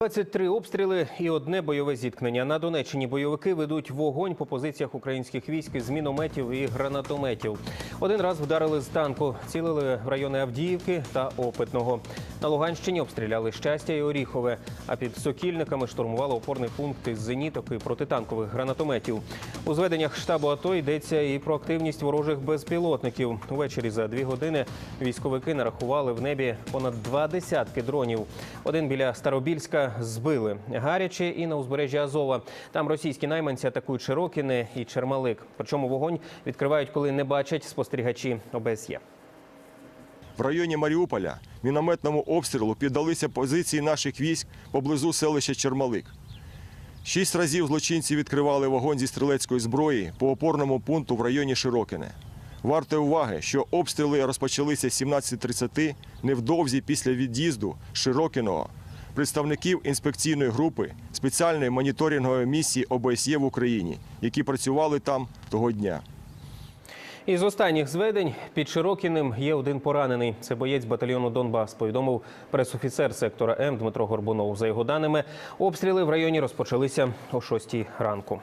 23 обстріли і одне бойове зіткнення. На Донеччині бойовики ведуть вогонь по позиціях українських військ з мінометів і гранатометів. Один раз вдарили з танку, цілили в райони Авдіївки та Опитного. На Луганщині обстріляли щастя і Оріхове. А під сокільниками штурмували опорний пункт із зеніток і протитанкових гранатометів. У зведеннях штабу АТО йдеться і про активність ворожих безпілотників. Увечері за дві години військовики нарахували в небі понад два десятки дронів. Один біля Старобільська збили гаряче і на узбережжі Азова. Там російські найманці атакують Широкіне і Чермалик. Причому вогонь відкривають, коли не бачать спостерігачі ОБСЄ. В районі Маріуполя мінометному обстрілу піддалися позиції наших військ поблизу селища Чермалик. Шість разів злочинці відкривали вогонь зі стрілецької зброї по опорному пункту в районі Широкине. Варто уваги, що обстріли розпочалися з 17.30 невдовзі після від'їзду з Широкиного представників інспекційної групи спеціальної моніторингової місії ОБСЄ в Україні, які працювали там того дня. Із останніх зведень під Широкіним є один поранений. Це боєць батальйону Донбас. Повідомив пресофіцер сектора М Дмитро Горбунов. За його даними, обстріли в районі розпочалися о 6 ранку.